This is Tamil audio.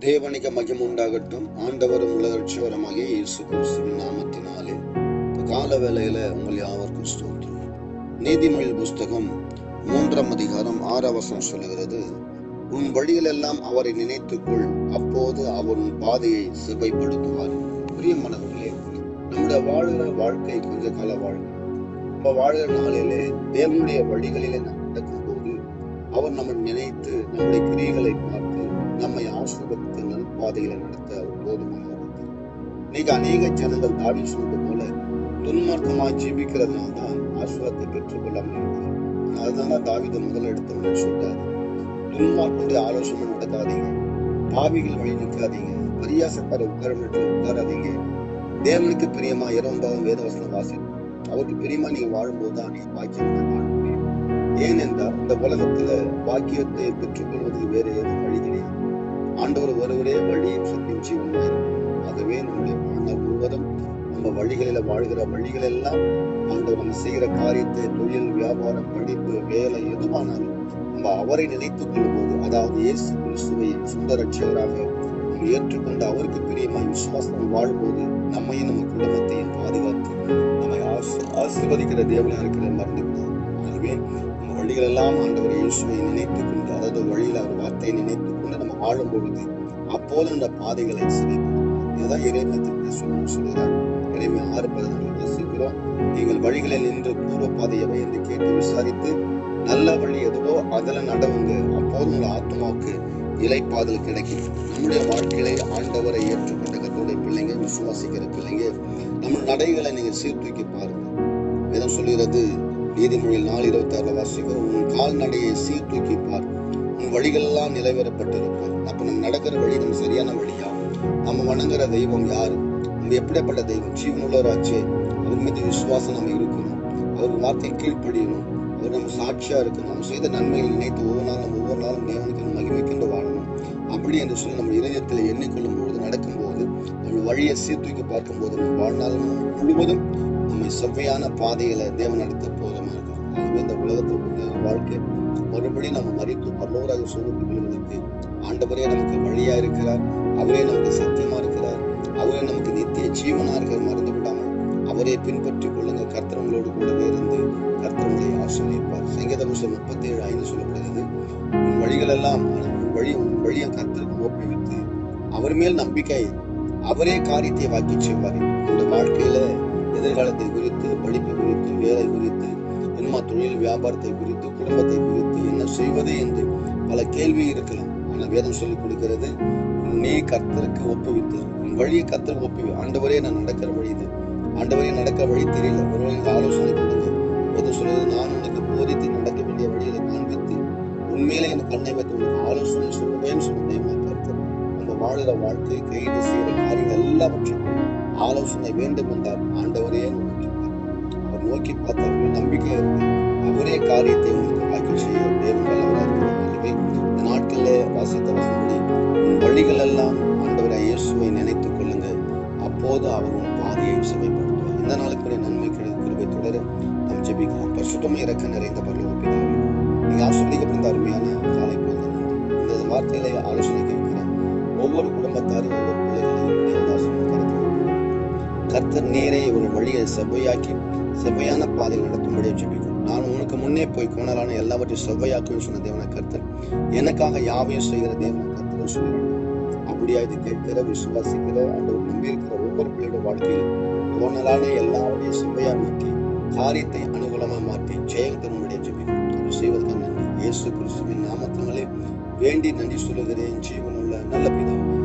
தேவனிக மகிம் உண்டாகட்டும் ஆண்டவரும் உலகட்சவரமாகிய இயேசு கிறிஸ்துவின் நாமத்தினாலே கால வேளையில உங்கள் யாவருக்கும் ஸ்தோத்திரம். நீதிமொழி புஸ்தகம் மூன்றாம் அதிகாரம் ஆறாவசம் சொல்லுகிறது உன் வழியிலெல்லாம் அவரை நினைத்துக்கொள் அப்போது அவர் உன் பாதையை சிவைப்படுத்துவார் பிரியமானவர்களே நம்முடைய வாழ்கிற வாழ்க்கை கொஞ்ச கால வாழ்க்கை. நம்ம வாழ்கிற நாளிலே தேவனுடைய வழிகளிலே நடக்கும் போது அவர் நம்மை நினைத்து நம்முடைய கிரியைகளை பார்த்து நம்மை ஆசிர்வதித்து நல் பாதையில நடத்த போதுமான போதுமானவர் இன்னைக்கு அநேக ஜனங்கள் தாடி சொல்வது போல துன்மார்க்கமாய் ஜீவிக்கிறதுனால தான் ஆசிர்வாதத்தை பெற்றுக்கொள்ளாமல் இருக்கிறார் அதனால தாவித முதல் எடுத்தவங்க சொல்றாரு. துன்மார்க்குடைய ஆலோசனை நடக்காதீங்க. பாவிகள் வழி நிற்காதீங்க. பரியாசக்கார உட்கார உட்காராதீங்க. தேவனுக்கு பிரியமா இரண்டாம் வேதவசனம் வாசி அவருக்கு பிரியமா நீங்க வாழும்போது தான் நீங்க பாக்கியம் வாழ முடியும். ஏனென்றால் இந்த உலகத்துல பாக்கியத்தை பெற்றுக்கொள்வதற்கு வேற எதுவும் வழி கிடையாது. ஆண்டவர் ஒருவரே வழியும் சத்தியம் ஜீவனாய் ஆகவே நம்முடைய வாழ்நாள் முழுவதும் நம்ம வழிகளில வாழ்கிற வழிகள் எல்லாம் ஆண்டவர் நம்ம செய்கிற காரியத்தை தொழில் வியாபாரம் படிப்பு வேலை எதுவானாலும் நம்ம அவரை நினைத்துக் கொள்ளும்போது அதாவது இயேசு கிறிஸ்துவை சொந்த ரட்சகராக நம்ம ஏற்றுக்கொண்டு அவருக்கு பிரியமாய் விசுவாசம் வாழும்போது நம்மையும் நம்ம குடும்பத்தையும் பாதுகாத்து நம்மை ஆசி- ஆசீர்வதிக்கிற தேவனா இருக்கிற மறந்துவிடாது. ஆகவே நம்ம வழிகள் எல்லாம் ஆண்டவர் இயேசுவை நினைத்துக் கொண்டு அதாவது வழியில் அவர் வார்த்தையை நினைத்துக் கொண்டு வாழும் பொழுது அப்போது அந்த பாதைகளை சிதைப்போம் இதுதான் இறைமத்திற்கு சொல்லணும் சொல்கிறார். இறைமை ஆறு பதினொன்று வாசிக்கிறோம் நீங்கள் வழிகளில் நின்று பூர்வ பாதை எவை என்று கேட்டு விசாரித்து நல்ல வழி எதுவோ அதுல நடவுங்க அப்போது உங்கள் ஆத்மாவுக்கு இலைப்பாதல் கிடைக்கும். நம்முடைய வாழ்க்கையிலே ஆண்டவரை ஏற்றுக்கொண்ட கத்தோடைய பிள்ளைங்க விசுவாசிக்கிற பிள்ளைங்க நம்ம நடைகளை நீங்கள் சீர்தூக்கி பாருங்க வேதம் சொல்கிறது நீதிமொழியில் நாலு இருபத்தி ஆறுல வாசிக்கிறோம் உன் கால்நடையை சீர்தூக்கி பார். உன் வழிகளெல்லாம் நிலைவரப்பட்டிருக்கும் அப்ப நம்ம நடக்கிற வழி நம்ம சரியான வழியா? நம்ம வணங்குற தெய்வம் யாரு? நம்ம எப்படிப்பட்ட தெய்வம்? ஜீவனுள்ளவராச்சே அவர் மீது விசுவாசம் நம்ம இருக்கணும். அவர் வார்த்தை கீழ்ப்படியணும். அவர் நம்ம சாட்சியா இருக்கணும். நம்ம செய்த நன்மைகள் நினைத்து ஒவ்வொரு நாளும் ஒவ்வொரு நாளும் தேவனுக்கு மகிமைக்கின்ற வாழணும். அப்படி என்று சொல்லி நம்ம இதயத்தில் எண்ணிக்கொள்ளும் பொழுது நடக்கும்போது நம்ம வழியை சீர்தூக்கி பார்க்கும்போது நம்ம வாழ்நாள் முழுவதும் நம்மை செவ்வையான பாதையில தேவன் நடத்த போதுமா இருக்கும். ஆகவே இந்த உலகத்துடைய வாழ்க்கை. மறுபடியும் நம்ம மறித்து பல்லவராக சூழ்நிலை விழுவதற்கு ஆண்டவரே நமக்கு வழியா இருக்கிறார். அவரே நமக்கு சத்தியமா இருக்கிறார். அவரே நமக்கு நித்திய ஜீவனா இருக்கிற மறந்து விடாமல் அவரை பின்பற்றிக் கொள்ளுங்க கர்த்தவங்களோடு கூடவே இருந்து கர்த்தவங்களை ஆசிரியப்பார் சங்கீத புஷம் முப்பத்தி ஏழு ஐந்து சொல்லப்படுகிறது உன் வழிகள் எல்லாம் உன் வழி உன் வழியை கர்த்தருக்கு ஒப்புவித்து அவர் மேல் நம்பிக்கை அவரே காரியத்தை வாக்கி செய்வார். இந்த வாழ்க்கையில எதிர்காலத்தை குறித்து படிப்பு குறித்து வேலை குறித்து என்னமா தொழில் வியாபாரத்தை குறித்து குடும்பத்தை குறித்து என்ன செய்வது என்று பல கேள்வி இருக்கலாம். ஆனால் வேதம் சொல்லிக் கொடுக்கிறது நீ கர்த்தருக்கு ஒப்புவித்து உன் வழியை கர்த்தருக்கு ஒப்புவி. ஆண்டவரே நான் நடக்கிற வழி இது. ஆண்டவரே நடக்கிற வழி தெரியல. ஒருவருக்கு ஆலோசனை கொடுங்க. வேதம் சொல்வது நான் உனக்கு போதித்து நடக்க வேண்டிய வழியில காண்பித்து உண்மையிலே என் கண்ணை வைத்து உனக்கு ஆலோசனை சொல்லுவேன்னு சொல்லுவேன் கர்த்தர் நம்ம வாழுகிற வாழ்க்கை கைது செய்கிற காரியங்கள் எல்லாவற்றையும் ஆலோசனை வேண்டும் என்றார். ஆண்டவரே காரியத்தை உங்களுக்கு வாக்கி செய்ய தேவன் வல்லவராக இருக்கிறார் இந்த நாட்கள்ல வாசித்த வசனப்படி உன் வழிகள் எல்லாம் ஆண்டவரை இயேசுவை நினைத்துக் கொள்ளுங்க அப்போது அவர் உன் பாதையை சுவைப்படுத்துவார் இந்த நாளுக்குரிய நன்மை கிடை- கிருபை தொடர நாம் ஜெபிக்கலாம் பரிசுத்தமும் இறக்க நிறைந்த பரலோக பிதாவே ஆசிரியப்பட்ட அருமையான காலை பொழுது இந்த வார்த்தைகளை ஆலோசனை கேட்கிறேன் ஒவ்வொரு குடும்பத்தாரும் ஒவ்வொரு பிள்ளைகளையும் கருத்து கர்த்தர் நேரே ஒரு வழியை செவ்வையாக்கி செவ்வையான பாதையில் நடத்தும்படி ஜெபிக்கும் முன்னே போய் கோணலான எல்லாவற்றையும் செவ்வையாக்குன்னு சொன்ன தேவன கருத்தர் எனக்காக யாவையும் செய்கிற தேவன கருத்தர் சொல்லுவாங்க அப்படியா இது கேட்கிற விசுவாசிக்கிற ஆண்டவர் நம்பி இருக்கிற ஒவ்வொரு பிள்ளையோட வாழ்க்கையில் கோணலான எல்லாவற்றையும் செவ்வையா மாற்றி காரியத்தை அனுகூலமா மாற்றி ஜெயம் தரும்படியா ஜெபிக்கும் அப்படி செய்வதற்கு நன்றி இயேசு கிறிஸ்துவின் நாமத்தினாலே வேண்டி நன்றி சொல்லுகிறேன். ஜீவனுள்ள நல்ல பிதாவே